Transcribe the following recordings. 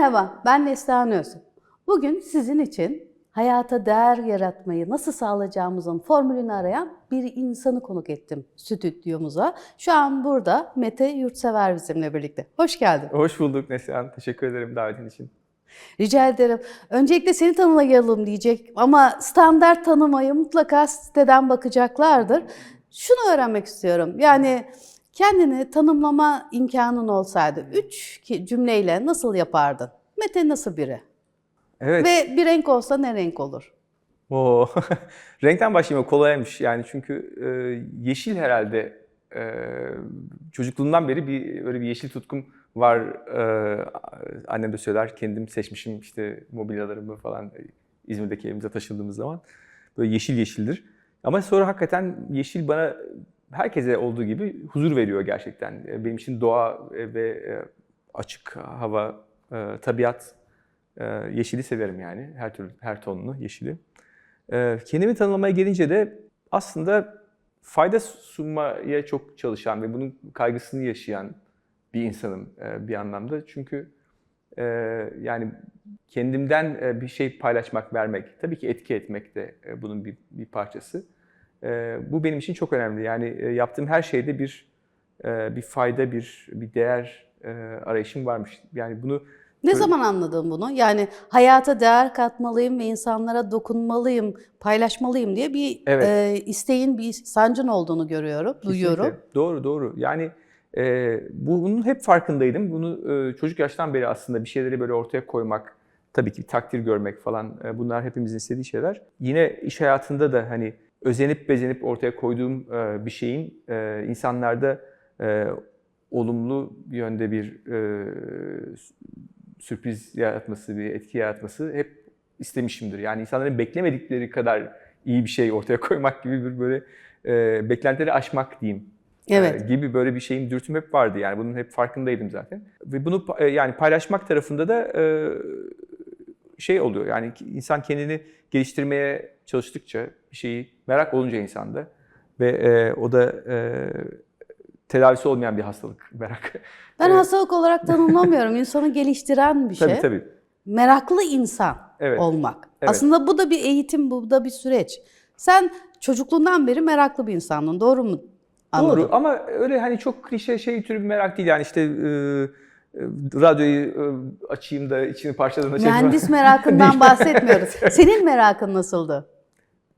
Merhaba, ben Neslihan Öz. Bugün sizin için hayata değer yaratmayı nasıl sağlayacağımızın formülünü arayan bir insanı konuk ettim stüdyomuza. Şu an burada Mete Yurtsever bizimle birlikte. Hoş geldin. Hoş bulduk Neslihan. Teşekkür ederim davetin için. Rica ederim. Öncelikle seni tanıyalım diyecek ama standart tanımayı mutlaka siteden bakacaklardır. Şunu öğrenmek istiyorum. Yani kendini tanımlama imkanın olsaydı üç cümleyle nasıl yapardın? Mete nasıl biri? Evet. Ve bir renk olsa ne renk olur? Oo. Renkten başlayayım kolaymış yani çünkü e, yeşil herhalde e, çocukluğumdan beri bir öyle bir yeşil tutkum var. E, annem de söyler kendim seçmişim işte mobilyalarımı falan İzmir'deki evimize taşındığımız zaman böyle yeşil yeşildir. Ama sonra hakikaten yeşil bana herkese olduğu gibi huzur veriyor gerçekten. E, Benim için doğa ve e, açık hava, e, tabiat yeşili severim yani. Her türlü, her tonunu yeşili. Kendimi tanımlamaya gelince de aslında fayda sunmaya çok çalışan ve bunun kaygısını yaşayan bir insanım e, bir anlamda. Çünkü e, yani kendimden e, bir şey paylaşmak, vermek, tabii ki etki etmek de e, bunun bir, bir parçası. E, bu benim için çok önemli. Yani e, yaptığım her şeyde bir e, bir fayda, bir bir değer e, arayışım varmış. Yani bunu Ne Böyle- zaman anladın bunu? Yani hayata değer katmalıyım ve insanlara dokunmalıyım, paylaşmalıyım diye bir Evet. e, isteğin, bir sancın olduğunu görüyorum, duyuyorum. Kesinlikle. Doğru doğru. Yani e, bu- bunun hep farkındaydım. Bunu e, çocuk yaştan beri aslında bir şeyleri böyle ortaya koymak, tabii ki takdir görmek falan e, bunlar hepimizin istediği şeyler. Yine iş hayatında da hani özenip bezenip ortaya koyduğum e, bir şeyin e, insanlarda e, olumlu yönde bir sü- sürpriz yaratması, bir etki yaratması hep istemişimdir. Yani insanların beklemedikleri kadar iyi bir şey ortaya koymak gibi bir böyle beklentileri aşmak diyeyim. Evet. gibi böyle bir şeyin dürtüm hep vardı yani bunun hep farkındaydım zaten. Ve bunu yani paylaşmak tarafında da şey oluyor yani insan kendini geliştirmeye çalıştıkça bir şeyi merak olunca insanda ve e, o da e, tedavisi olmayan bir hastalık merak. Ben hastalık olarak tanımlamıyorum. İnsanı geliştiren bir şey. Tabii tabii. Meraklı insan Evet. olmak. Evet. Aslında bu da bir eğitim, bu da bir süreç. Sen çocukluğundan beri meraklı bir insandın, doğru mu? Anladım. Doğru ama öyle hani çok klişe şey türü bir merak değil yani işte e, e, radyoyu e, açayım da içini parçalarına çekeyim. Mühendis merakından bahsetmiyoruz. Senin merakın nasıldı?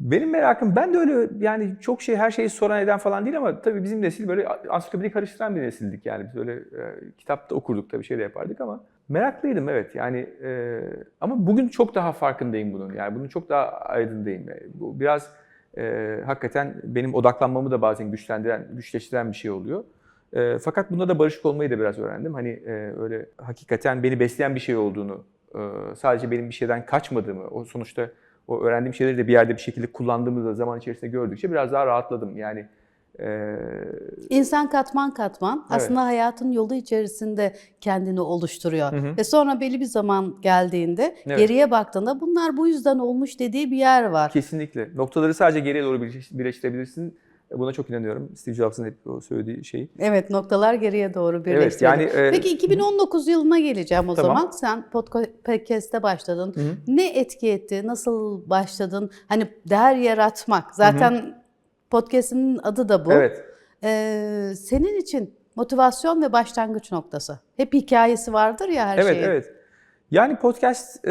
Benim merakım ben de öyle yani çok şey her şeyi soran eden falan değil ama tabii bizim nesil böyle ansiklopedi karıştıran bir nesildik yani biz öyle e, kitapta okurduk tabii şey de yapardık ama meraklıydım evet yani e, ama bugün çok daha farkındayım bunun yani bunun çok daha aydındayım. E, Bu biraz e, hakikaten benim odaklanmamı da bazen güçlendiren, güçleştiren bir şey oluyor. E, fakat bunda da barışık olmayı da biraz öğrendim. Hani e, öyle hakikaten beni besleyen bir şey olduğunu, e, sadece benim bir şeyden kaçmadığımı, o sonuçta o öğrendiğim şeyleri de bir yerde bir şekilde kullandığımı da zaman içerisinde gördükçe biraz daha rahatladım. Yani e, İnsan katman katman Evet. aslında hayatın yolu içerisinde kendini oluşturuyor. Hı hı. Ve sonra belli bir zaman geldiğinde Evet. geriye baktığında bunlar bu yüzden olmuş dediği bir yer var. kesinlikle noktaları sadece geriye doğru birleş- birleştirebilirsin. Buna çok inanıyorum. Steve Jobs'ın hep o söylediği şey. Evet noktalar geriye doğru Evet birleştiriyor. yani e, Peki 2019 yılına geleceğim o Tamam. zaman. Sen podcast'te başladın. Hı hı. Ne etki etti? Nasıl başladın? Hani değer yaratmak. Zaten podcast'in adı da bu. evet. Ee, senin için motivasyon ve başlangıç noktası. Hep hikayesi vardır ya her Evet, şeyin. evet. Yani podcast e,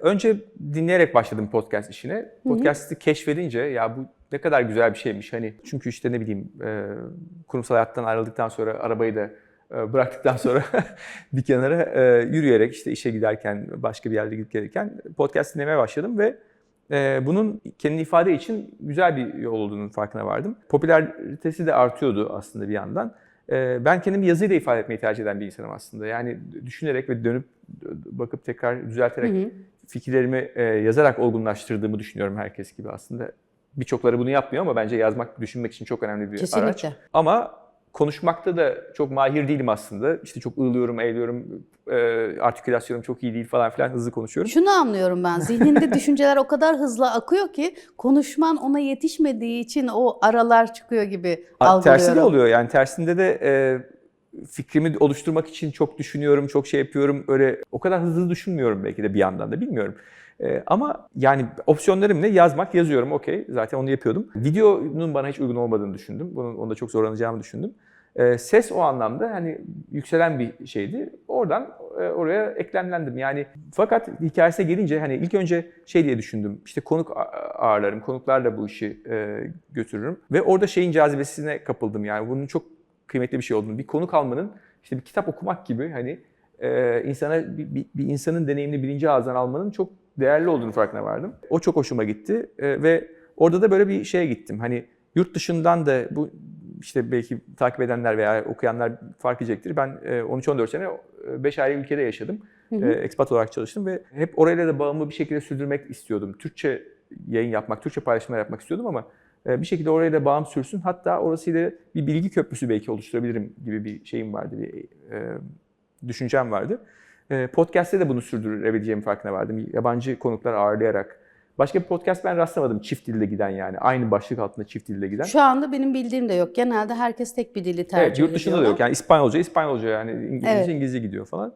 önce dinleyerek başladım podcast işine. Podcast'i keşfedince ya bu ne kadar güzel bir şeymiş hani. Çünkü işte ne bileyim e, kurumsal hayattan ayrıldıktan sonra arabayı da e, bıraktıktan sonra bir kenara e, yürüyerek işte işe giderken başka bir yerde gidip gelirken podcast dinlemeye başladım ve e, bunun kendini ifade için güzel bir yol olduğunun farkına vardım. Popülaritesi de artıyordu aslında bir yandan. E, ben kendimi yazıyla ifade etmeyi tercih eden bir insanım aslında. Yani düşünerek ve dönüp bakıp tekrar düzelterek Hı hı. fikirlerimi e, yazarak olgunlaştırdığımı düşünüyorum herkes gibi aslında. Birçokları bunu yapmıyor ama bence yazmak, düşünmek için çok önemli bir Kesinlikle. araç. Ama konuşmakta da çok mahir değilim aslında. İşte çok ığlıyorum, eğiliyorum, e, artikülasyonum çok iyi değil falan filan hızlı konuşuyorum. Şunu anlıyorum ben. Zihninde düşünceler o kadar hızlı akıyor ki konuşman ona yetişmediği için o aralar çıkıyor gibi algılıyorum. Tersi de oluyor yani tersinde de e, fikrimi oluşturmak için çok düşünüyorum, çok şey yapıyorum. Öyle o kadar hızlı düşünmüyorum belki de bir yandan da bilmiyorum. Ee, ama yani opsiyonlarım ne? Yazmak, yazıyorum okey. Zaten onu yapıyordum. Videonun bana hiç uygun olmadığını düşündüm. Bunun onda çok zorlanacağımı düşündüm. Ee, ses o anlamda hani yükselen bir şeydi. Oradan e, oraya eklemlendim. Yani fakat hikayesine gelince hani ilk önce şey diye düşündüm. İşte konuk ağırlarım, konuklarla bu işi e, götürürüm. Ve orada şeyin cazibesine kapıldım. Yani bunun çok kıymetli bir şey olduğunu. Bir konuk almanın işte bir kitap okumak gibi hani e, insana bir, bir, bir insanın deneyimini birinci ağızdan almanın çok değerli olduğunu farkına vardım. O çok hoşuma gitti E, ve orada da böyle bir şeye gittim. Hani yurt dışından da bu işte belki takip edenler veya okuyanlar fark edecektir. Ben e, 13-14 sene 5 ayrı ülkede yaşadım. E, Expat olarak çalıştım ve hep orayla da bağımı bir şekilde sürdürmek istiyordum. Türkçe yayın yapmak, Türkçe paylaşımlar yapmak istiyordum ama e, bir şekilde oraya da bağım sürsün. Hatta orasıyla bir bilgi köprüsü belki oluşturabilirim gibi bir şeyim vardı, bir e, düşüncem vardı. E, Podcast'te de bunu sürdürebileceğim farkına vardım. Yabancı konuklar ağırlayarak. Başka bir podcast ben rastlamadım çift dilde giden yani. Aynı başlık altında çift dilde giden. Şu anda benim bildiğim de yok. Genelde herkes tek bir dili tercih Evet, yurt dışında da yok. Yani İspanyolca, İspanyolca yani İngilizce, Evet. İngilizce gidiyor falan.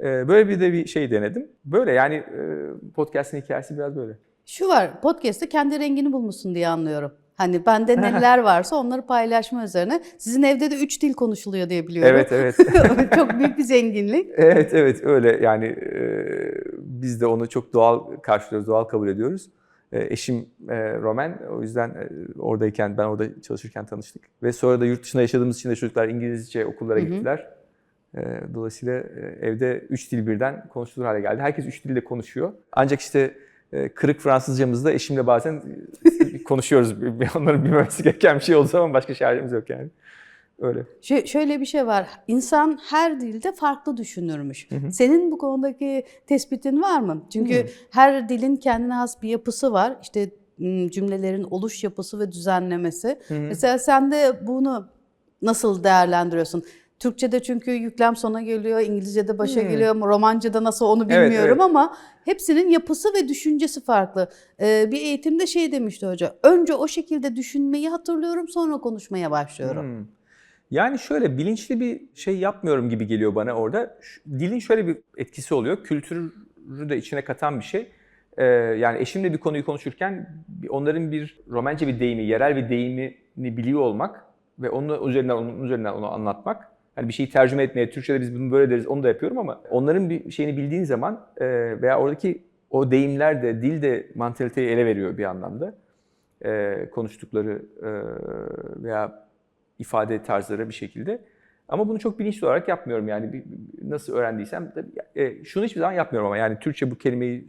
E, böyle bir de bir şey denedim. Böyle yani e, podcast'in hikayesi biraz böyle. Şu var, podcast'te kendi rengini bulmuşsun diye anlıyorum. Hani bende neler varsa onları paylaşma üzerine. Sizin evde de üç dil konuşuluyor diye biliyorum. Evet, evet. Çok büyük bir zenginlik. Evet evet öyle yani e, biz de onu çok doğal karşılıyoruz, doğal kabul ediyoruz. E, eşim e, Roman o yüzden e, oradayken ben orada çalışırken tanıştık. Ve sonra da yurt dışında yaşadığımız için de çocuklar İngilizce okullara gittiler. E, dolayısıyla e, evde üç dil birden konuşulur hale geldi. Herkes üç dilde konuşuyor. Ancak işte kırık Fransızcamızda eşimle bazen e, konuşuyoruz. Onların bilmemesi gereken bir şey olduğu zaman başka çaremiz yok yani. Öyle. Şö- şöyle bir şey var. İnsan her dilde farklı düşünürmüş. Senin bu konudaki tespitin var mı? Çünkü her dilin kendine has bir yapısı var. İşte cümlelerin oluş yapısı ve düzenlemesi. Mesela sen de bunu nasıl değerlendiriyorsun? Türkçe'de çünkü yüklem sona geliyor, İngilizce'de başa geliyor, Romanca'da nasıl onu Evet, bilmiyorum evet. ama hepsinin yapısı ve düşüncesi farklı. Ee, bir eğitimde şey demişti hoca, önce o şekilde düşünmeyi hatırlıyorum sonra konuşmaya başlıyorum. Hmm. Yani şöyle bilinçli bir şey yapmıyorum gibi geliyor bana orada. Dilin şöyle bir etkisi oluyor. Kültürü de içine katan bir şey. Ee, yani eşimle bir konuyu konuşurken onların bir Romence bir deyimi, yerel bir deyimini biliyor olmak ve onun üzerinden onun üzerinden onu anlatmak. Hani bir şeyi tercüme etmeye, Türkçe'de biz bunu böyle deriz, onu da yapıyorum ama onların bir şeyini bildiğin zaman e, veya oradaki o deyimler de, dil de mantaliteyi ele veriyor bir anlamda. E, konuştukları e, veya ifade tarzları bir şekilde. Ama bunu çok bilinçli olarak yapmıyorum yani nasıl öğrendiysem. e, şunu hiçbir zaman yapmıyorum ama yani Türkçe bu kelimeyi,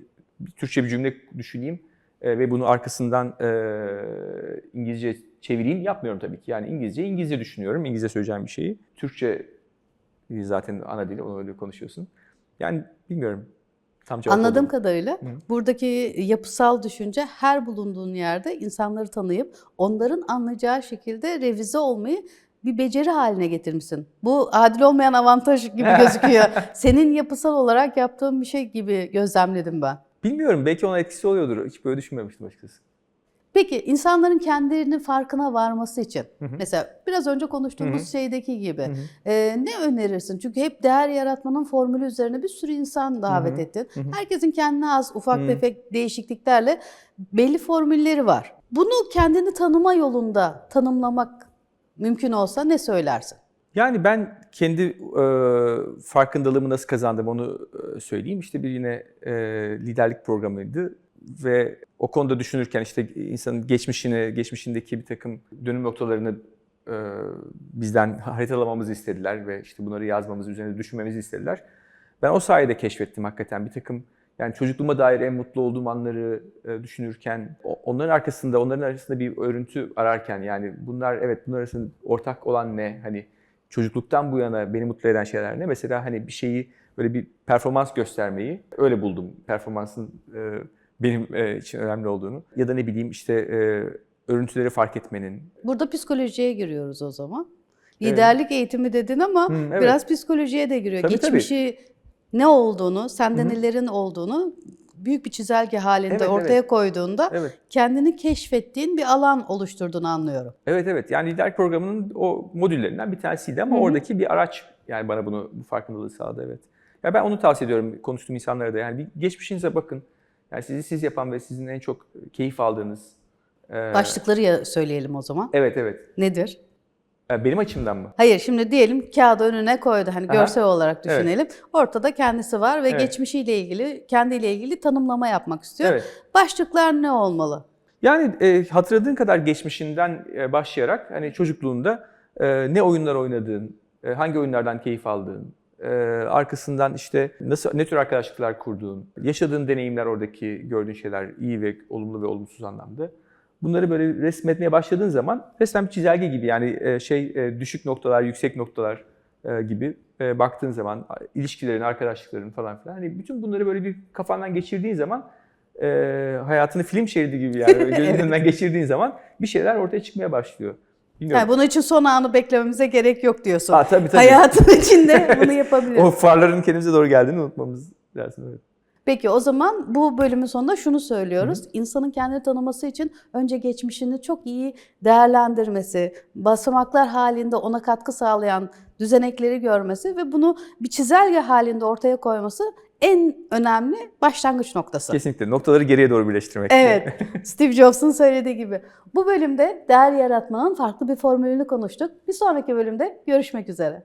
Türkçe bir cümle düşüneyim e, ve bunu arkasından e, İngilizce çevireyim yapmıyorum tabii ki. Yani İngilizce İngilizce düşünüyorum, İngilizce söyleyeceğim bir şeyi. Türkçe zaten ana dili, onu öyle konuşuyorsun. Yani bilmiyorum. Tam cevap Anladığım mu? kadarıyla buradaki yapısal düşünce her bulunduğun yerde insanları tanıyıp onların anlayacağı şekilde revize olmayı bir beceri haline getirmişsin. Bu adil olmayan avantaj gibi gözüküyor. Senin yapısal olarak yaptığın bir şey gibi gözlemledim ben. Bilmiyorum, belki ona etkisi oluyordur. Hiç böyle düşünmemiştim açıkçası. Peki insanların kendilerinin farkına varması için mesela biraz önce konuştuğumuz şeydeki gibi e, ne önerirsin? Çünkü hep değer yaratmanın formülü üzerine bir sürü insan davet ettin. Herkesin kendine az ufak tefek değişikliklerle belli formülleri var. Bunu kendini tanıma yolunda tanımlamak mümkün olsa ne söylersin? Yani ben kendi e, farkındalığımı nasıl kazandım onu e, söyleyeyim. İşte bir yine e, liderlik programıydı ve o konuda düşünürken işte insanın geçmişini, geçmişindeki bir takım dönüm noktalarını e, bizden haritalamamızı istediler ve işte bunları yazmamızı, üzerine düşünmemizi istediler. Ben o sayede keşfettim hakikaten bir takım yani çocukluğuma dair en mutlu olduğum anları e, düşünürken, onların arkasında, onların arasında bir örüntü ararken yani bunlar evet bunlar arasında ortak olan ne? Hani çocukluktan bu yana beni mutlu eden şeyler ne? Mesela hani bir şeyi böyle bir performans göstermeyi öyle buldum. Performansın e, benim e, için önemli olduğunu. Ya da ne bileyim işte e, örüntüleri fark etmenin. Burada psikolojiye giriyoruz o zaman. Liderlik eğitimi dedin ama Hı, evet. biraz psikolojiye de giriyor. Tabii, tabii. Geçmişi ne olduğunu, sende nelerin olduğunu büyük bir çizelge halinde Evet, ortaya evet. koyduğunda Evet. kendini keşfettiğin bir alan oluşturduğunu anlıyorum. Evet evet yani liderlik programının o modüllerinden bir tanesiydi ama oradaki bir araç yani bana bunu bu farkındalığı sağladı evet. Ya ben onu tavsiye ediyorum konuştuğum insanlara da yani bir geçmişinize bakın. Yani sizi siz yapan ve sizin en çok keyif aldığınız. e, Başlıkları ya söyleyelim o zaman. Evet evet. Nedir? E, Benim açımdan mı? Hayır şimdi diyelim kağıdı önüne koydu. Hani Aha. görsel olarak Evet. düşünelim. Ortada kendisi var ve Evet. geçmişiyle ilgili, kendiyle ilgili tanımlama yapmak istiyor. Evet. Başlıklar ne olmalı? Yani e, hatırladığın kadar geçmişinden e, başlayarak hani çocukluğunda e, ne oyunlar oynadığın, e, hangi oyunlardan keyif aldığın, e, arkasından işte nasıl ne tür arkadaşlıklar kurduğun, yaşadığın deneyimler oradaki gördüğün şeyler iyi ve olumlu ve olumsuz anlamda. Bunları böyle resmetmeye başladığın zaman resmen bir çizelge gibi yani e, şey e, düşük noktalar, yüksek noktalar e, gibi e, baktığın zaman ilişkilerin, arkadaşlıkların falan filan hani bütün bunları böyle bir kafandan geçirdiğin zaman e, hayatını film şeridi gibi yani Evet. önünden geçirdiğin zaman bir şeyler ortaya çıkmaya başlıyor. Bilmiyorum. Yani bunun için son anı beklememize gerek yok diyorsun. Aa, tabii tabii. Hayatın içinde bunu yapabiliriz. O farların kendimize doğru geldiğini unutmamız lazım. Evet. Peki o zaman bu bölümün sonunda şunu söylüyoruz. İnsanın kendini tanıması için önce geçmişini çok iyi değerlendirmesi, basamaklar halinde ona katkı sağlayan düzenekleri görmesi ve bunu bir çizelge halinde ortaya koyması en önemli başlangıç noktası. Kesinlikle. Noktaları geriye doğru birleştirmek. Evet, Steve Jobs'un söylediği gibi. Bu bölümde değer yaratmanın farklı bir formülünü konuştuk. Bir sonraki bölümde görüşmek üzere.